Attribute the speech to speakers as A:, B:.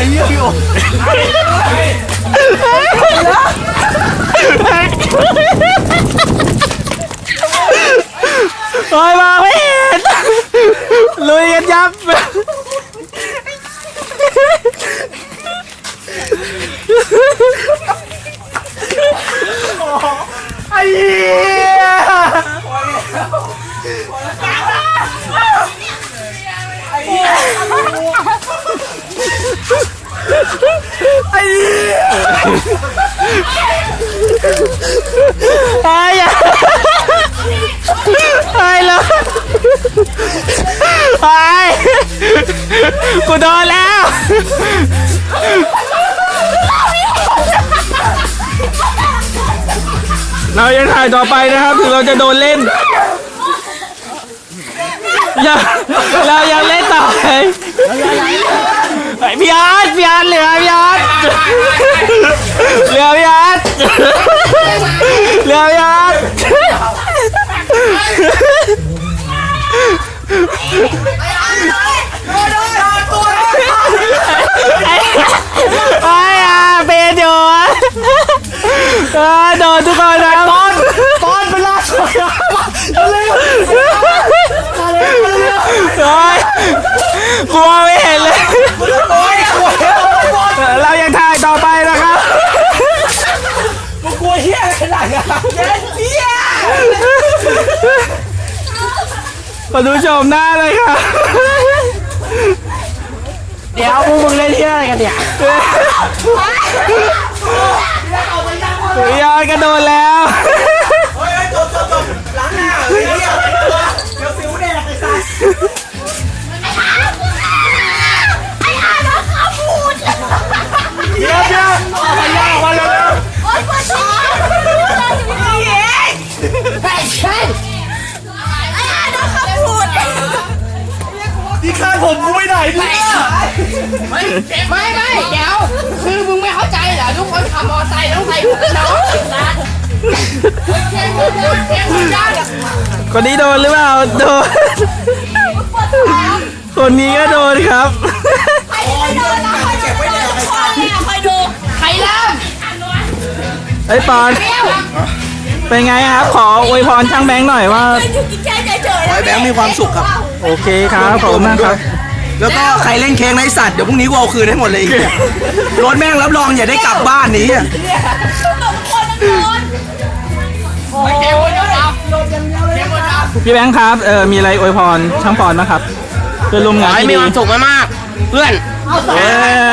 A: ลอ้ให้พี่โอ้
B: โอ้ยมาไม่เห็นลุยกันยับ
A: ไอ้เหี้ย
B: ตายอะตายแล้วตายกูโดนแล้วเรายังถ่ายต่อไปนะครับถึงเราจะโดนเล่นยังเรายังเล่นต่อไปพี่อาร์ตพี่อาร์ตเหลือพี่อาร์ต เหลือพี่อาร์ตเหลือพี่อาร์ตไอ้ไอ้อาเป็นอยู่อะเออโดนทุกคนนะตอนตอนเป็นล่าสุดเร็วเร็วกลัวไม่เห็นเลย เรายังถ่ายต่อไปนะครับ
A: มึงกลัวเหี้ยอะไรขนาดนี้เหี้ย
B: มาดูชมหน้าเลยครับ
A: เดี๋ยวพวกมึงเล่นเหี้ยอะไรกันเนี่ย
B: ยอนกระโดดแล้ว
A: คาดผมกูไม่ได้เนี่ย
C: ไม่ไม่เดี๋ยว คือมึงไม่เข้าใจเหรอทุกคนขับมอไซค์ต้องใส่หมวกกันน็อกนะเก่งมึงเก่งมึงจ้า
B: คนนี้โดนหรือเปล่าโดน คนนี้ก็โดนครับ
D: ใครไม่โดนนะใครจะโดนคอเนี่ยคอยดู
C: ใครเริ่ม
B: ไอ้ยปอน เป็ นไงครับ ขออวยพรช่างแบงค์หน่อยว่า
D: อยู่กินใจใจเจอ
A: ไอ้แบงค์มีความสุขครับ
B: โอเคครับขอบคุณมากครับ
A: แล้วก็ใครเล่นเค้กนะไอ้สัตว์เดี๋ยวพรุ่งนี้กูเอาคืนให้หมดเลยไอ้เหี้ยรถแม่งรับรองอย่าได้กลับบ้านนี้อะ
D: ตบคนทั้งคน
C: เก่งมึงจ้าเก่งมึงจ้า
B: พี่แบงค์ครับเออมีอะไรอวยพรช่างปอนนะครับเพื่อนร่วมงาน
C: ให้
B: ที่
C: มี
B: ดี
C: ความสุขมากๆเพื่อน
B: เออ